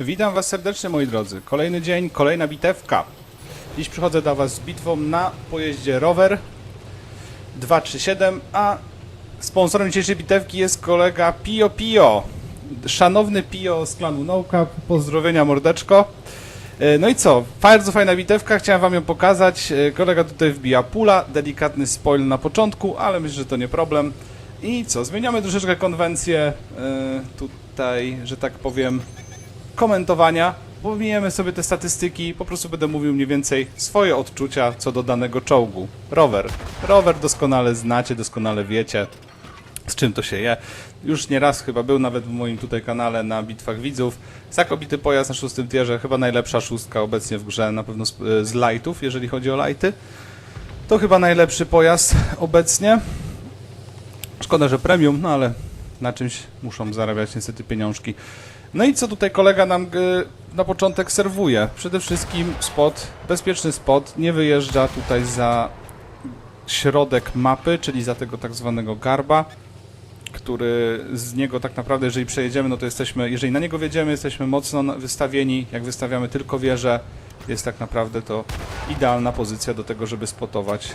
Witam Was serdecznie moi drodzy. Kolejny dzień, kolejna bitewka. Dziś przychodzę do Was z bitwą na pojeździe rower 237, a sponsorem dzisiejszej bitewki jest kolega Pio Pio. Szanowny Pio z klanu Nauka, pozdrowienia mordeczko. E, No i co, bardzo fajna bitewka, chciałem Wam ją pokazać. E, Kolega tutaj wbija pula, delikatny spoil na początku, ale myślę, że to nie problem. I co, zmieniamy troszeczkę konwencję e, tutaj, że tak powiem, komentowania. Pomijemy sobie te statystyki, po prostu będę mówił mniej więcej swoje odczucia co do danego czołgu. Rower. Rower doskonale znacie, doskonale wiecie, z czym to się je. Już nieraz chyba był nawet w moim tutaj kanale na bitwach widzów. Zakobity pojazd na szóstym tierze, chyba najlepsza szóstka obecnie w grze, na pewno z, z lightów, jeżeli chodzi o lighty. To chyba najlepszy pojazd obecnie. Szkoda, że premium, no ale na czymś muszą zarabiać niestety pieniążki. No i co tutaj kolega nam y, na początek serwuje? Przede wszystkim spot, bezpieczny spot, nie wyjeżdża tutaj za środek mapy, czyli za tego tak zwanego garba, który z niego tak naprawdę, jeżeli przejedziemy, no to jesteśmy, jeżeli na niego wjedziemy, jesteśmy mocno wystawieni, jak wystawiamy tylko wieżę, jest tak naprawdę to idealna pozycja do tego, żeby spotować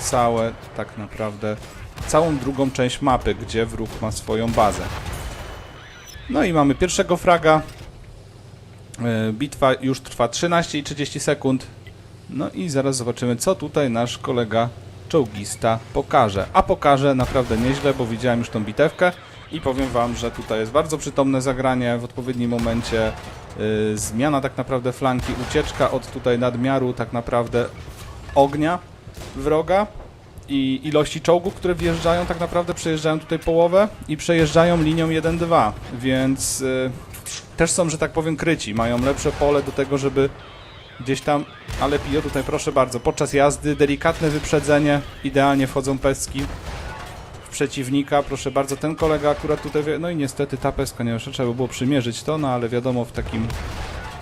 całe, tak naprawdę, całą drugą część mapy, gdzie wróg ma swoją bazę. No i mamy pierwszego fraga. E, Bitwa już trwa 13 i 30 sekund. No i zaraz zobaczymy, co tutaj nasz kolega czołgista pokaże. A pokaże naprawdę nieźle, bo widziałem już tą bitewkę i powiem wam, że tutaj jest bardzo przytomne zagranie w odpowiednim momencie. Yy, zmiana tak naprawdę flanki, ucieczka od tutaj nadmiaru tak naprawdę ognia wroga i ilości czołgów, które wjeżdżają, tak naprawdę przejeżdżają tutaj połowę i przejeżdżają linią 1-2, więc y, też są, że tak powiem, kryci. Mają lepsze pole do tego, żeby gdzieś tam, ale Pio tutaj proszę bardzo, podczas jazdy delikatne wyprzedzenie, idealnie wchodzą pestki w przeciwnika, proszę bardzo, ten kolega akurat tutaj, no i niestety ta pestka, nie wiem, trzeba by było przymierzyć to, no ale wiadomo, w takim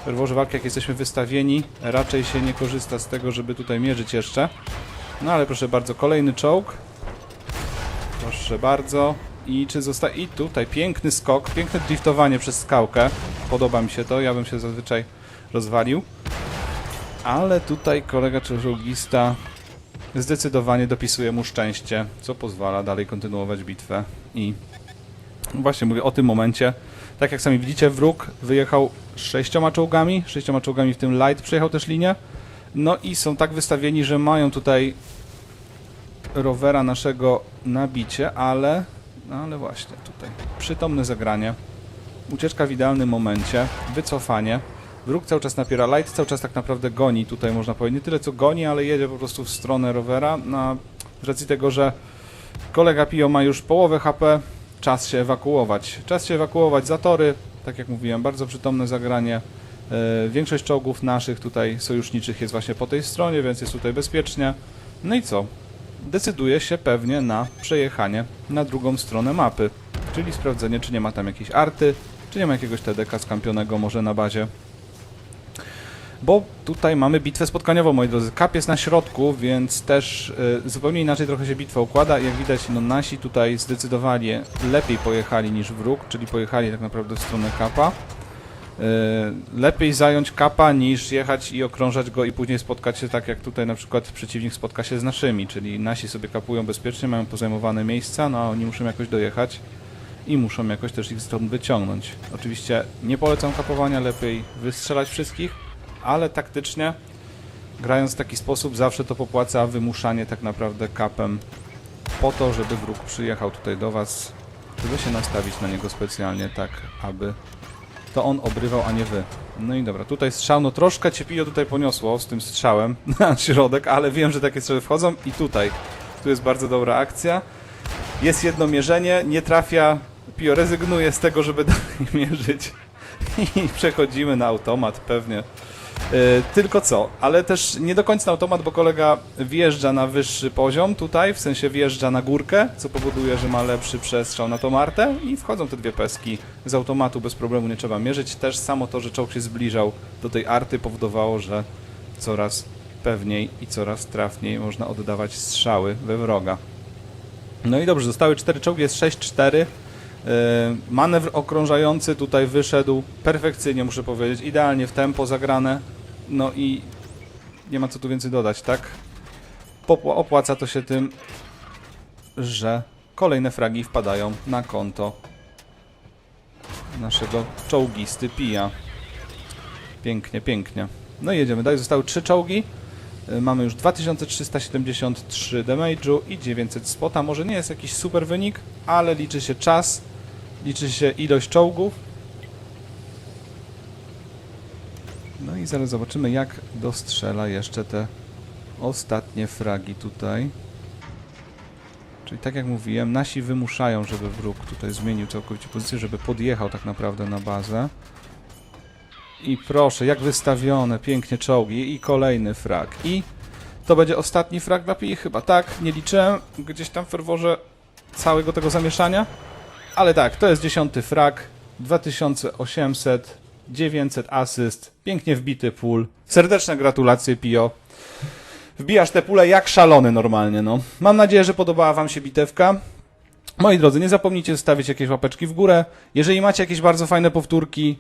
ferworze walki, jak jesteśmy wystawieni, raczej się nie korzysta z tego, żeby tutaj mierzyć jeszcze. No ale proszę bardzo, kolejny czołg. Proszę bardzo. I czy zosta... I tutaj piękny skok, piękne driftowanie przez skałkę. Podoba mi się to, ja bym się zazwyczaj rozwalił. Ale tutaj kolega czołgista zdecydowanie dopisuje mu szczęście, co pozwala dalej kontynuować bitwę. I właśnie mówię o tym momencie. Tak jak sami widzicie, wróg wyjechał sześcioma czołgami, sześcioma czołgami w tym light przejechał też linię. No i są tak wystawieni, że mają tutaj rowera naszego na bicie, ale, no ale właśnie tutaj. Przytomne zagranie, ucieczka w idealnym momencie, wycofanie. Wróg cały czas napiera. Light, cały czas tak naprawdę goni tutaj można powiedzieć, nie tyle co goni, ale jedzie po prostu w stronę rowera, na, z racji tego, że kolega Pio ma już połowę HP, czas się ewakuować. Czas się ewakuować. Za tory, tak jak mówiłem, bardzo przytomne zagranie. E, Większość czołgów naszych tutaj sojuszniczych jest właśnie po tej stronie, więc jest tutaj bezpiecznie. No i co? Decyduje się pewnie na przejechanie na drugą stronę mapy, czyli sprawdzenie, czy nie ma tam jakiejś arty, czy nie ma jakiegoś TDK skampionego może na bazie. Bo tutaj mamy bitwę spotkaniową, moi drodzy. Kap jest na środku, więc też y, zupełnie inaczej trochę się bitwa układa. Jak widać, no nasi tutaj zdecydowanie lepiej pojechali niż wróg, czyli pojechali tak naprawdę w stronę kapa. Y, lepiej zająć kapa niż jechać i okrążać go i później spotkać się tak jak tutaj na przykład przeciwnik spotka się z naszymi, czyli nasi sobie kapują bezpiecznie, mają pozajmowane miejsca, no a oni muszą jakoś dojechać i muszą jakoś też ich stąd wyciągnąć. Oczywiście nie polecam kapowania, lepiej wystrzelać wszystkich, ale taktycznie grając w taki sposób zawsze to popłaca wymuszanie tak naprawdę kapem po to, żeby wróg przyjechał tutaj do was, żeby się nastawić na niego specjalnie tak, aby to on obrywał, a nie wy. No i dobra, tutaj strzał, no troszkę cię tutaj poniosło z tym strzałem na środek, ale wiem, że takie strzały wchodzą i tutaj, tu jest bardzo dobra akcja. Jest jedno mierzenie, nie trafia, Pio rezygnuje z tego, żeby dalej mierzyć i przechodzimy na automat pewnie. Yy, tylko co, ale też nie do końca automat, bo kolega wjeżdża na wyższy poziom tutaj, w sensie wjeżdża na górkę, co powoduje, że ma lepszy przestrzał na tą artę i wchodzą te dwie peski z automatu, bez problemu nie trzeba mierzyć. Też samo to, że czołg się zbliżał do tej arty powodowało, że coraz pewniej i coraz trafniej można oddawać strzały we wroga. No i dobrze, zostały cztery czołgi, jest 6-4. Manewr okrążający tutaj wyszedł perfekcyjnie, muszę powiedzieć. Idealnie w tempo zagrane. No i nie ma co tu więcej dodać, tak? Popła- opłaca to się tym, że kolejne fragi wpadają na konto naszego czołgisty Pija. Pięknie, pięknie. No i jedziemy dalej. Zostały trzy czołgi. Y, Mamy już 2373 damage'u i 900 spota. Może nie jest jakiś super wynik, ale liczy się czas, liczy się ilość czołgów. Zaraz zobaczymy, jak dostrzela jeszcze te ostatnie fragi tutaj. Czyli tak jak mówiłem, nasi wymuszają, żeby wróg tutaj zmienił całkowicie pozycję, żeby podjechał tak naprawdę na bazę. I proszę, jak wystawione, pięknie czołgi i kolejny frag. I to będzie ostatni frag dla Pi, chyba tak, nie liczyłem gdzieś tam w ferworze całego tego zamieszania. Ale tak, to jest dziesiąty frag, 2800, 900 asyst, pięknie wbity pól. Serdeczne gratulacje Pio. Wbijasz te pule jak szalony normalnie, no. Mam nadzieję, że podobała Wam się bitewka. Moi drodzy, nie zapomnijcie zostawić jakieś łapeczki w górę. Jeżeli macie jakieś bardzo fajne powtórki,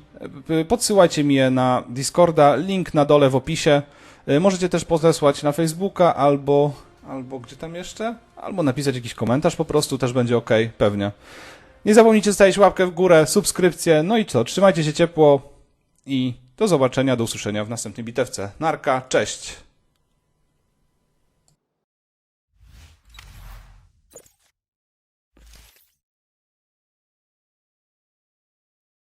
y, podsyłajcie mi je na Discorda, link na dole w opisie. Y, Możecie też podesłać na Facebooka albo, albo gdzie tam jeszcze? Albo napisać jakiś komentarz po prostu, też będzie ok, pewnie. Nie zapomnijcie zostawić łapkę w górę, subskrypcję, no i co, trzymajcie się ciepło i do zobaczenia, do usłyszenia w następnej bitewce. Narka, cześć!